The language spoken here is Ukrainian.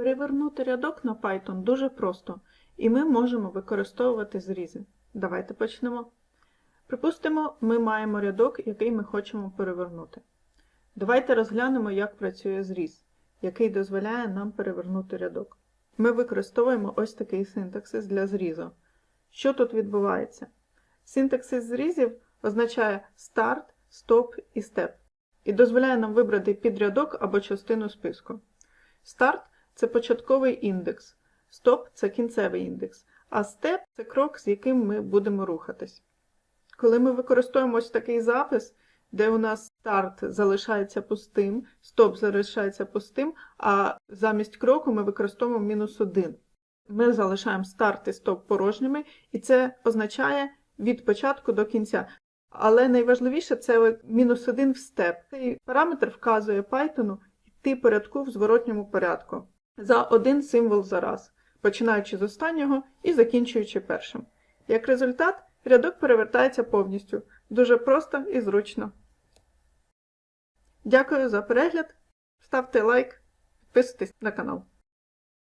Перевернути рядок на Python дуже просто, і ми можемо використовувати зрізи. Давайте почнемо. Припустимо, ми маємо рядок, який ми хочемо перевернути. Давайте розглянемо, як працює зріз, який дозволяє нам перевернути рядок. Ми використовуємо ось такий синтаксис для зрізу. Що тут відбувається? Синтаксис зрізів означає старт, стоп і степ, і дозволяє нам вибрати підрядок або частину списку. Старт це початковий індекс, стоп це кінцевий індекс, а степ це крок, з яким ми будемо рухатись. Коли ми використовуємо ось такий запис, де у нас старт залишається пустим, стоп залишається пустим, а замість кроку ми використовуємо мінус 1. Ми залишаємо старт і стоп порожніми, і це означає від початку до кінця. Але найважливіше це мінус 1 в степ. Цей параметр вказує Python йти по рядку в зворотньому порядку за один символ за раз, починаючи з останнього і закінчуючи першим. Як результат, рядок перевертається повністю. Дуже просто і зручно. Дякую за перегляд. Ставте лайк, підписуйтесь на канал.